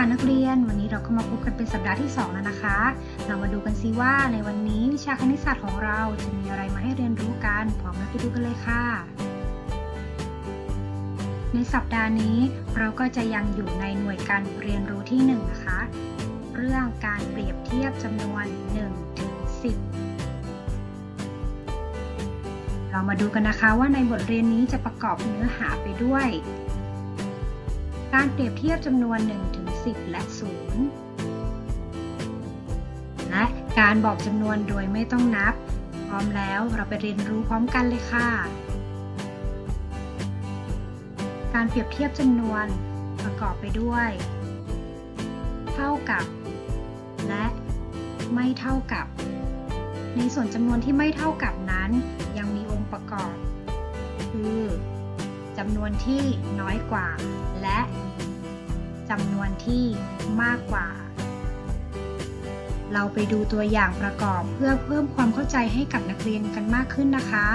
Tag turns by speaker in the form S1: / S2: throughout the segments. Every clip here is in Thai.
S1: ค่ะนักเรียน วันนี้เราก็มาพบกันเป็นสัปดาห์ที่ 2 แล้วนะคะ เรามาดูกันซิว่าในวันนี้วิชาคณิตศาสตร์ของเราจะมีอะไรมาให้เรียนรู้กันพร้อมแล้วไปดูกันเลยค่ะ ในสัปดาห์นี้เราก็จะยังอยู่ในหน่วยการเรียนรู้ที่ 1 นะคะ เรื่องการเปรียบเทียบจำนวน1ถึง10 เรามาดูกันนะคะว่าในบทเรียนนี้จะประกอบเนื้อหาไปด้วยการเปรียบเทียบจำนวน1ถึง 10 และ 0 และการบอกจำนวนโดยไม่ต้องนับ พร้อมแล้วเราไปเรียนรู้พร้อมกันเลยค่ะ การเปรียบเทียบจำนวนประกอบไปด้วย เท่ากับ และไม่เท่ากับ ในส่วนจำนวนที่ไม่เท่ากับนั้นยังมีองค์ประกอบ คือจำนวนที่น้อยกว่า และ จำนวนที่มากกว่า เราไปดูตัวอย่างประกอบเพื่อเพิ่มความเข้าใจให้กับนักเรียนกันมากขึ้นนะคะ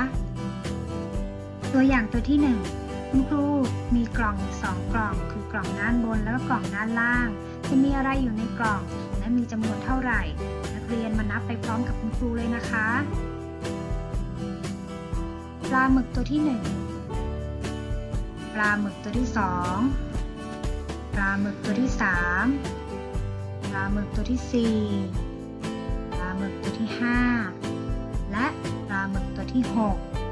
S1: ตัวอย่างตัวที่ 1 คุณครูมีกล่องสองกล่อง คือกล่องด้านบนแล้วก็กล่องด้านล่าง จะมีอะไรอยู่ในกล่อง และมีจำนวนเท่าไหร่ นักเรียนมานับไปพร้อมกับคุณครูเลยนะคะปลาหมึกตัวที่ 1 ปลาหมึกตัวที่ 2 ปลาหมึกตัวที่ 3 ปลาหมึกตัวที่ 4 ปลาหมึกตัวที่ 5 และปลาหมึกตัวที่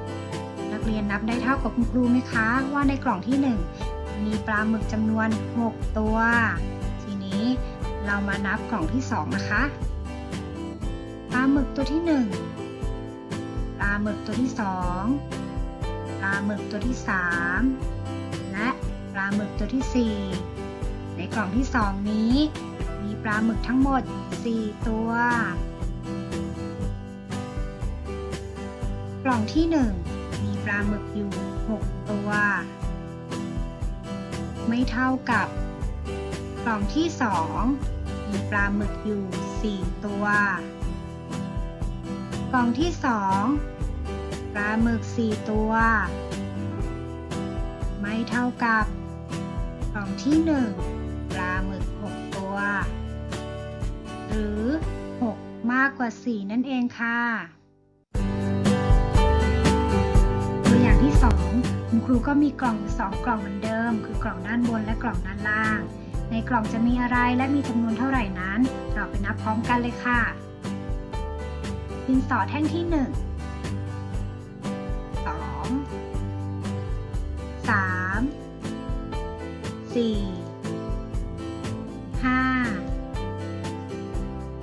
S1: 6 นักเรียนนับได้เท่ากับคุณครูไหมคะว่าในกล่องที่ 1 มีปลาหมึกจำนวน 6 ตัว ทีนี้เรามานับกล่องที่ 2 นะคะ ปลาหมึกตัวที่ 1 ปลาหมึกตัวที่ 2 ปลาหมึกตัวที่ 3 และปลาหมึกตัวที่ 4 ในกล่องที่ 2 นี้ มีปลาหมึกทั้งหมด 4 ตัว กล่องที่ 1 มีปลาหมึกอยู่ 6 ตัว ไม่เท่ากับ กล่องที่ 2 มีปลาหมึกอยู่ 4 ตัว กล่องที่ 2 ปลาหมึก 4 ตัว ไม่เท่ากับกล่องที่ 1 ลาหมึก 6 ตัว หรือ 6 มากกว่า 4 นั่นเองค่ะ ตัวอย่างที่ 2 คุณครูก็มีกล่องอยู่2กล่องเหมือนเดิม คือกล่องด้านบนและกล่องด้านล่าง ในกล่องจะมีอะไรและมีจำนวนเท่าไหร่นั้น เราไปนับพร้อมกันเลยค่ะดินสอแท่งที่ 1 2 3 4 5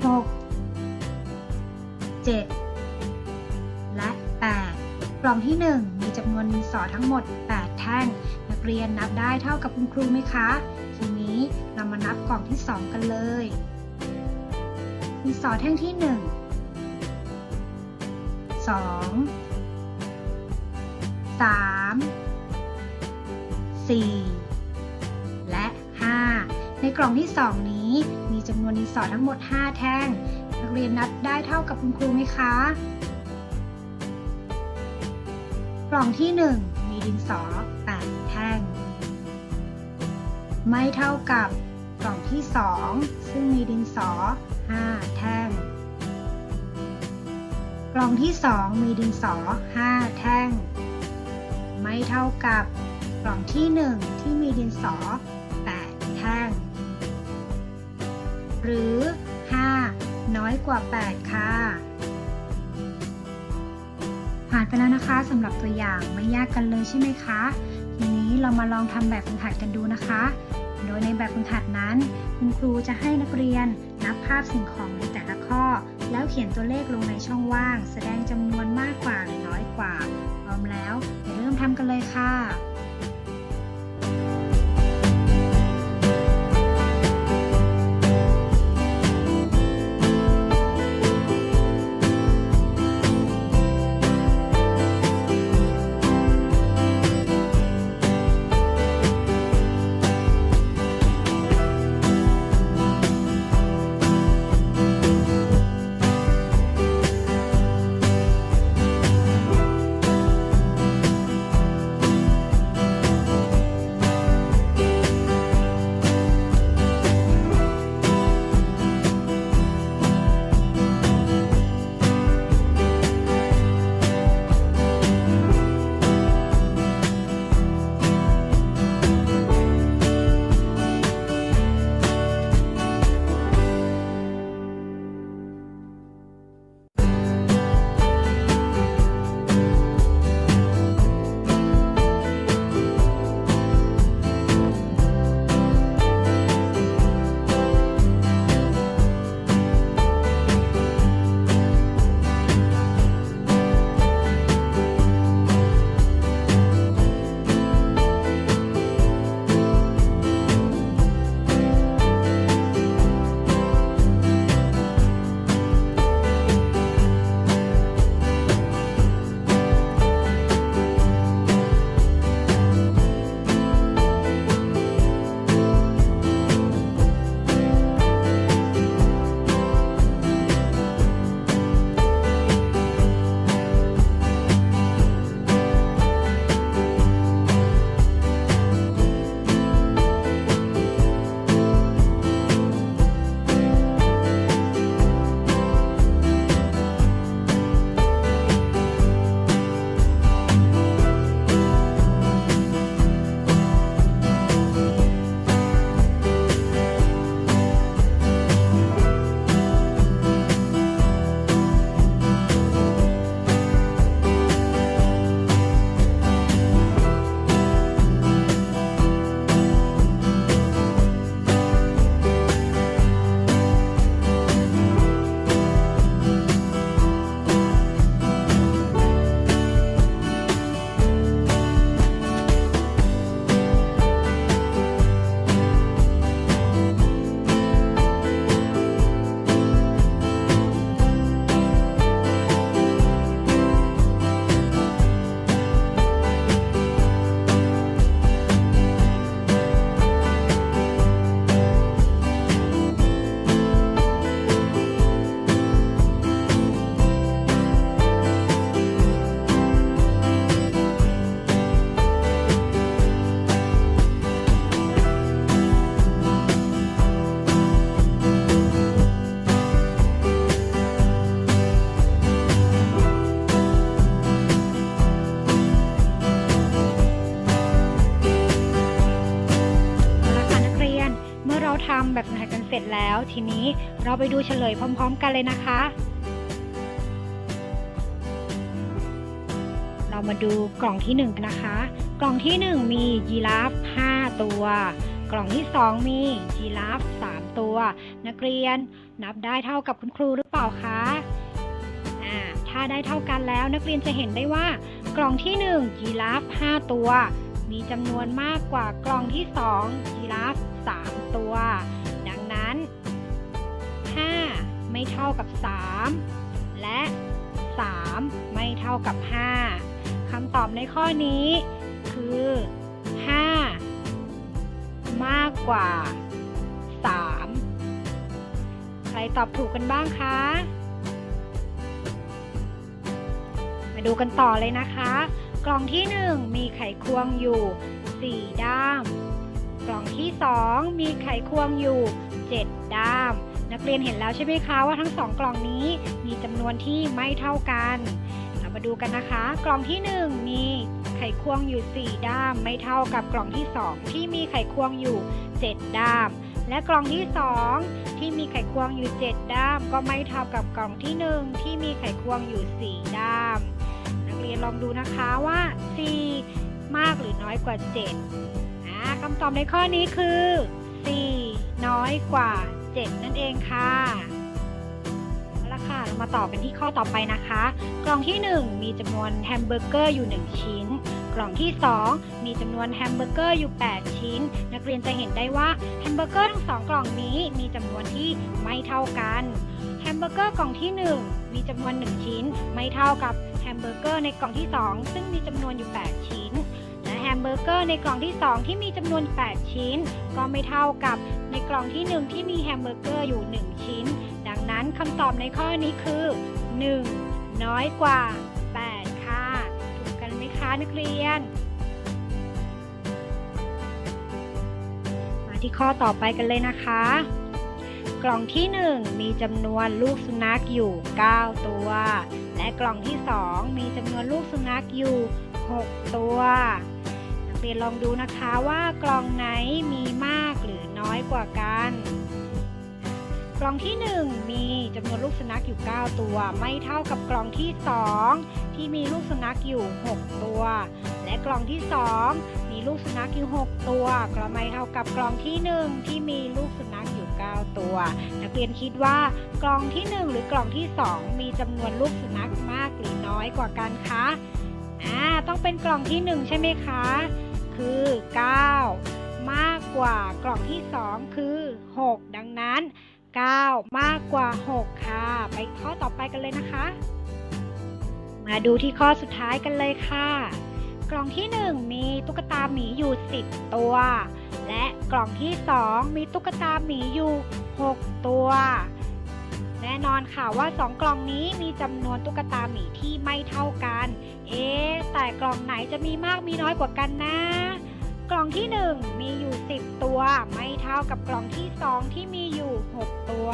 S1: 6 7และ8กล่องที่1มีจำนวนดินสอทั้งหมด 8 แท่ง นักเรียนนับได้เท่ากับคุณครูไหมคะ ทีนี้เรามานับกล่องที่2กันเลยดินสอแท่งที่1 2 3 4และ5ใน กล่องที่ 2 นี้ มีจำนวนดินสอทั้งหมด 5 แท่ง นักเรียนนับได้เท่ากับคุณครูไหมคะ กล่องที่ 1 มีดินสอ 8 แท่ง ไม่เท่ากับกล่องที่ 2 ซึ่งมีดินสอ 5 แท่ง กล่องที่ 2 มีดินสอ 5 แท่ง ไม่เท่ากับกล่องที่ 1 ที่มีดินสอ 8 แท่ง หรือ 5 น้อยกว่า 8 ค่ะ ผ่านไปแล้วนะคะสำหรับตัวอย่างไม่ยากกันเลยใช่ไหมคะ ทีนี้เรามาลองทำแบบฝึกหัดกันดูนะคะ โดยในแบบฝึกหัดนั้น คุณครูจะให้นักเรียนนับภาพสิ่งของในแต่ละข้อ แล้วเขียนตัวเลขลงในช่องว่าง แสดงจำนวนมากกว่าหรือน้อยกว่า พร้อมแล้วไปเริ่มทำกันเลยค่ะ ทำแบบแผนกันเสร็จแล้ว ทีนี้เราไปดูเฉลยพร้อม ๆ กันเลยนะคะ เรามาดูกล่องที่1กันนะคะ กล่องที่ 1 มียีราฟ 5 ตัว กล่องที่ 2 มียีราฟ 3 ตัว นักเรียนนับได้เท่ากับคุณครูหรือเปล่าคะถ้าได้เท่ากันแล้วนักเรียนจะเห็นได้ว่ากล่องที่ 1 ยีราฟ 5 ตัว มีจำนวนมากกว่ากล่องที่ 2 ยีราฟ 3 ตัว ดังนั้น 5 ไม่เท่ากับ 3 และ 3 ไม่เท่ากับ 5คำตอบในข้อนี้คือ 5 มากกว่า 3 ใครตอบถูกกันบ้างคะ มาดูกันต่อเลยนะคะ กล่องที่ 1 มีไขควงอยู่ 4 ด้าม กล่องที่ 2 มีไขควงอยู่ 7 ด้าม นักเรียนเห็นแล้วใช่ไหมคะว่าทั้งสองกล่องนี้มีจำนวนที่ไม่เท่ากัน เรามาดูกันนะคะ กล่องที่ 1 มีไขควงอยู่ 4 ด้าม ไม่เท่ากับกล่องที่ 2 ที่มีไขควงอยู่ 7 ด้าม และกล่องที่ 2 ที่มีไขควงอยู่ 7 ด้าม ก็ไม่เท่ากับกล่องที่ 1 ที่มีไขควงอยู่ 4 ด้าม รียนลองดูนะคะว่า 4 มากหรือน้อยกว่า7อ่าคำตอบในข้อนี้คือ 4 น้อยกว่า 7 นั่นเองค่ะเอาละค่ะเรามาต่อกันที่ข้อต่อไปนะคะ กล่องที่ 1 มีจำนวนแฮมเบอร์เกอร์อยู่ 1 ชิ้น กล่องที่ 2 มีจำนวนแฮมเบอร์เกอร์อยู่ 8 ชิ้น นักเรียนจะเห็นได้ว่าแฮมเบอร์เกอร์ทั้งสองกล่องนี้มีจำนวนที่ไม่เท่ากันแฮมเบอร์เกอร์กล่องที่ 1 มีจำนวน 1 ชิ้น ไม่เท่ากับ มเบอร์เกอร์ในกล่องที่ 2 ซึ่งมีจำนวนอยู่ 8 ชิ้น และแฮมเบอร์เกอร์ในกล่องที่ 2 ที่มีจำนวน 8 ชิ้น ก็ไม่เท่ากับในกล่องที่ 1 ที่มีแฮมเบอร์เกอร์อยู่ 1 ชิ้น ดังนั้นคำตอบในข้อนี้คือ 1 น้อยกว่า 8 ค่ะ ถูกกันไหมคะนักเรียน มาที่ข้อต่อไปกันเลยนะคะกล่องที่ 1 มีจำนวนลูกสุนัขอยู่ 9 ตัว กล่องที่ 2 มีจำนวนลูกสุนัขอยู่ 6 ตัวนักเรียนลองดูนะคะว่ากล่องไหนมีมากหรือน้อยกว่ากัน กล่องที่ 1 มีจำนวนลูกสุนัขอยู่ 9 ตัว ไม่เท่ากับกล่องที่ 2 ที่มีลูกสุนัขอยู่ 6 ตัว และกล่องที่ 2 มีลูกสุนัขอยู่ 6 ตัว ก็ไม่เท่ากับกล่องที่ 1 ที่มีลูกสุนัข อยู่9ตัว นักเรียนคิดว่ากล่องที่ 1 หรือกล่องที่ 2 มีจำนวนลูกสุนัขมากหรือน้อยกว่ากันคะอ่าต้องเป็นกล่องที่ 1 ใช่ไหมคะ คือ 9 มากกว่ากล่องที่ 2 คือ 6 ดังนั้น 9 มากกว่า 6 ค่ะ ไปข้อต่อไปกันเลยนะคะ มาดูที่ข้อสุดท้ายกันเลยค่ะ กล่องที่ 1 มีตุ๊กตาหมีอยู่ 10 ตัว และกล่องที่ 2 มีตุ๊กตาหมีอยู่ 6 ตัว แน่นอนค่ะว่า 2 กล่องนี้มีจำนวนตุ๊กตาหมีที่ไม่เท่ากัน เอ๊แต่กล่องไหนจะมีมากมีน้อยกว่ากันนะกล่องที่ 1 มีอยู่ 10 ตัว ไม่เท่ากับกล่องที่ 2 ที่มีอยู่ 6 ตัว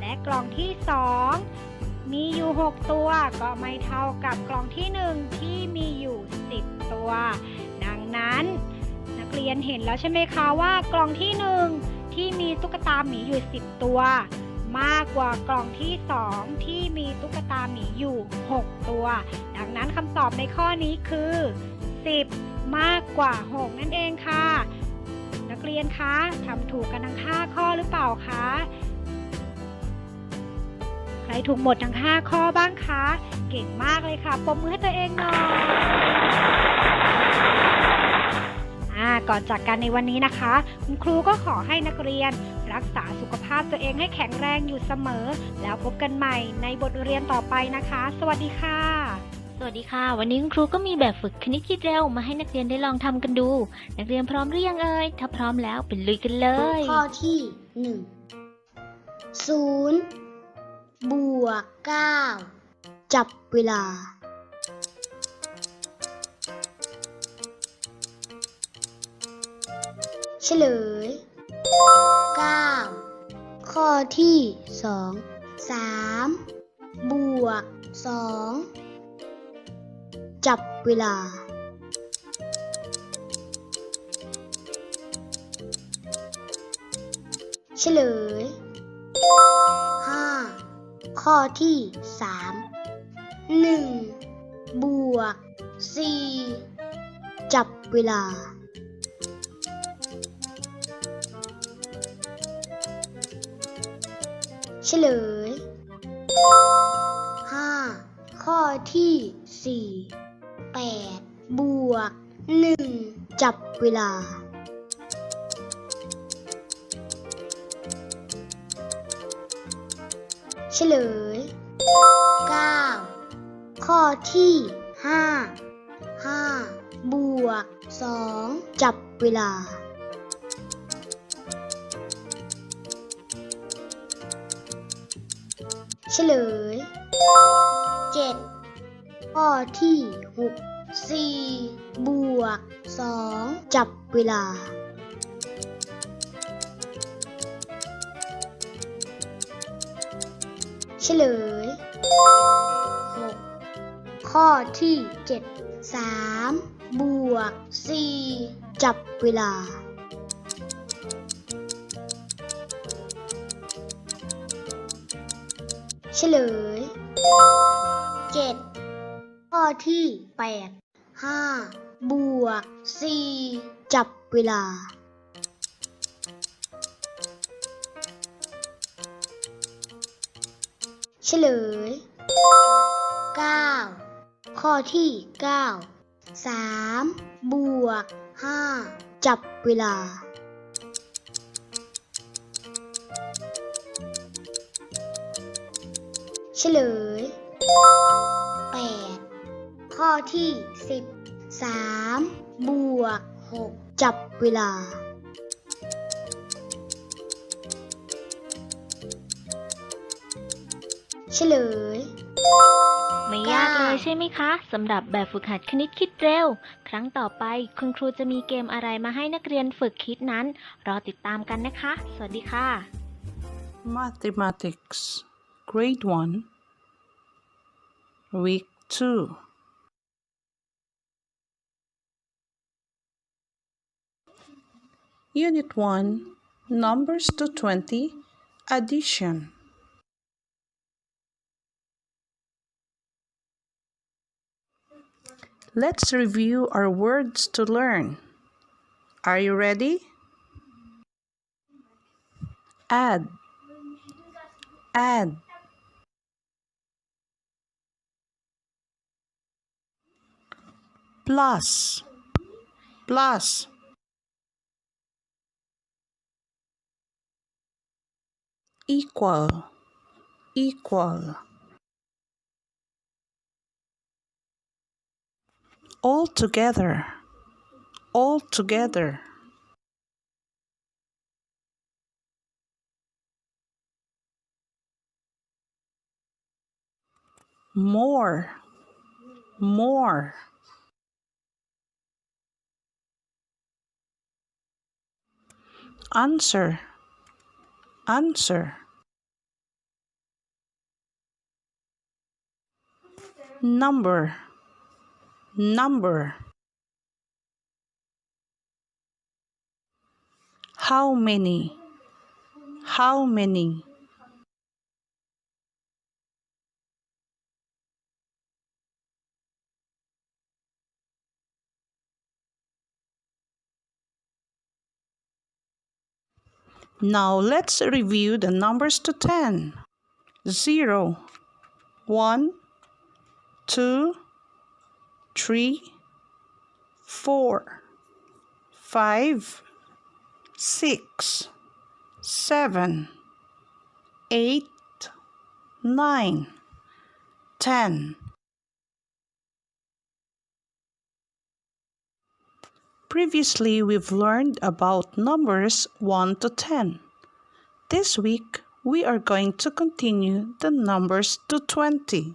S1: และกล่องที่ 2 มีอยู่ 6 ตัวก็ไม่เท่ากับกล่องที่ 1 ที่มีอยู่ 10 ตัว ดังนั้น นักเรียนเห็นแล้วใช่ไหมคะว่ากล่องที่ 1 ที่มีตุ๊กตาหมีอยู่ 10 ตัว มากกว่ากล่องที่ 2 ที่มีตุ๊กตาหมีอยู่ 6 ตัว ดังนั้นคำตอบในข้อนี้คือ 10 มากกว่า 6 นั่นเองค่ะ นักเรียนคะทำถูกกันทั้ง 5 ข้อหรือเปล่าคะ ใครถูกหมดทั้ง 5 ข้อบ้างคะ เก่งมากเลยค่ะปมมือให้ตัวเองหน่อยอ่าก่อนจากกันในวันนี้นะคะ คุณครูก็ขอให้นักเรียน รักษาสุขภาพตัวเองให้แข็งแรงอยู่เสมอ แล้วพบกันใหม่ในบทเรียนต่อไปนะคะ สวัสดีค่ะ
S2: สวัสดีค่ะ วันนี้คุณครูก็มีแบบฝึกคณิตคิดเร็วมาให้นักเรียนได้ลองทำกันดู นักเรียนพร้อมหรือยังเอ่ยถ้าพร้อมแล้วไปลุยกันเลย
S3: ข้อที่หนึ่งศูนย์ บวกเก้าจับเวลา เฉลยเก้าข้อที่สองสามบวกสองจับเวลา เฉลย ข้อที่สามหนึ่งบวกสี่จับเวลาเฉลยห้าข้อที่สี่แปดบวกหนึ่งจับเวลา ฉลย 9 ข้อที่ 5 5 บวก 2 จับเวลาเฉลย 7 ข้อที่ 6 4 บวก 2 จับเวลา ฉลย 6 ข้อที่ 7 3 บวก 4 จับเวลาเฉลย 7 ข้อที่ 8 5 บวก 4 จับเวลา เฉลย 9 ข้อที่ 9 3 บวก 5 จับเวลาเฉลย 8 ข้อที่ 10 3 บวก 6 จับเวลา ฉลย
S2: ไม่ยากเลยใช่ไหมคะสำหรับแบบฝึกหัดคณิตคิดเร็ว ครั้งต่อไปคุณครูจะมีเกมอะไรมาให้นักเรียนฝึกคิดนั้น รอติดตามกันนะคะ สวัสดีค่ะ
S4: Mathematics, Grade 1, Week 2. Unit 1, Numbers to 20, Addition. Let's review our words to learn. Are you ready? Add add plus Plus. equal equal all together. All together. More. More. Answer. Answer. Number number. How many? How many? Now let's review the numbers to 10. 0, 1, 2, 3, 4, 5, 6, 7, 8, 9, 10. Previously, we've learned about numbers 1 to 10. This week, we are going to continue the numbers to 20.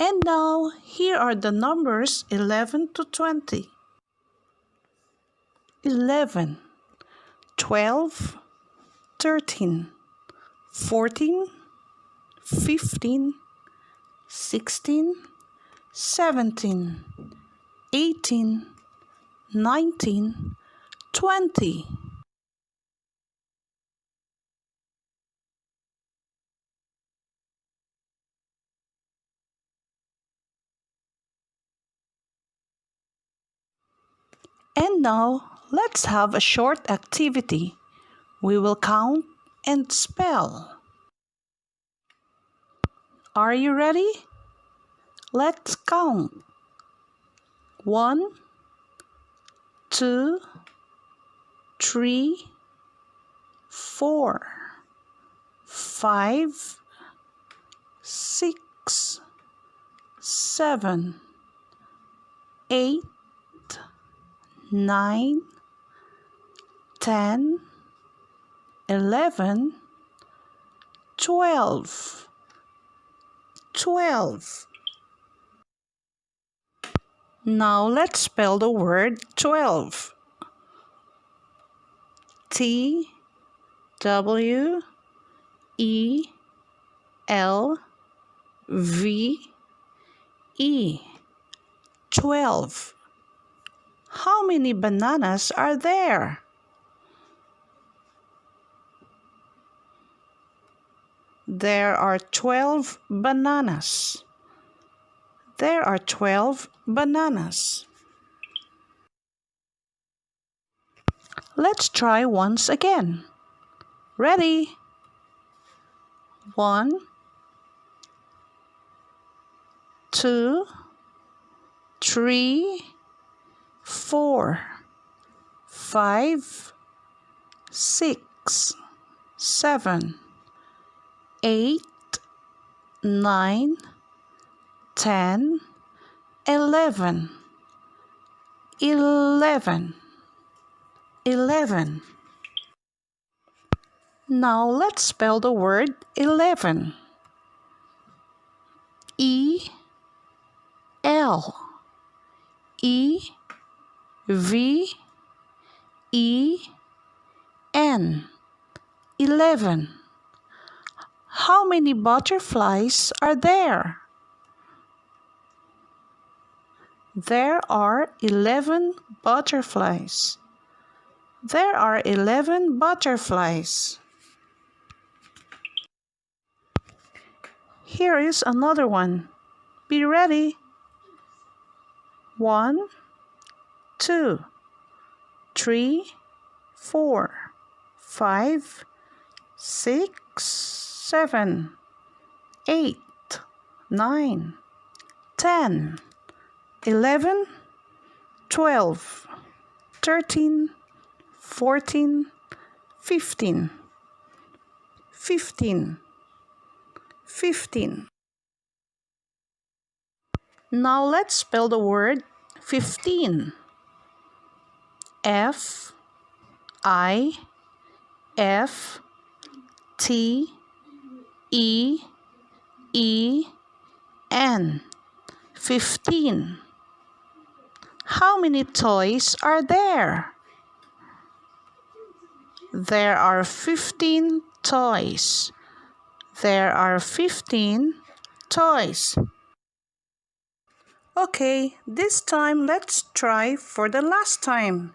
S4: And now, here are the numbers 11 to 20. 11, 12, 13, 14, 15, 16, 17, 18, 19, 20. And now let's have a short activity. We will count and spell. Are you ready? Let's count. One, two, three, four, five, six, seven, eight, nine, ten, eleven, twelve. Twelve. Now let's spell the word twelve. T W E L V E. Twelve. How many bananas are there? There are 12 bananas. There are 12 bananas. Let's try once again. Ready? One, two, three, four, five, six, seven, eight, nine, ten, eleven, eleven, eleven. Now let's spell the word eleven. E L E V E N eleven. How many butterflies are there? There are 11 butterflies. There are 11 butterflies. Here is another one. Be ready. One, two, three, four, five, six, seven, eight, nine, ten, eleven, twelve, thirteen, fourteen, fifteen, fifteen, fifteen. Now let's spell the word fifteen. F I F T E E N. Fifteen. How many toys are there? There are fifteen toys. There are fifteen toys. Okay, this time let's try for the last time.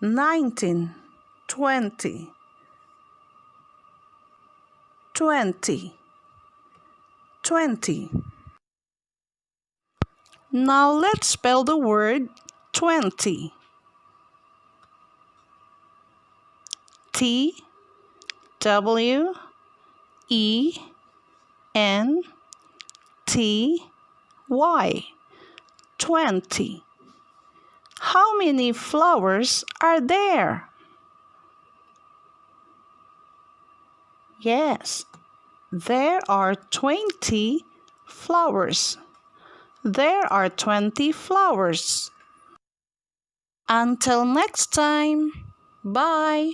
S4: nineteen, twenty. Twenty. Twenty. Now let's spell the word twenty. T W E N T Y. Twenty. How many flowers are there? Yes, there are 20 flowers. There are 20 flowers. Until next time, bye.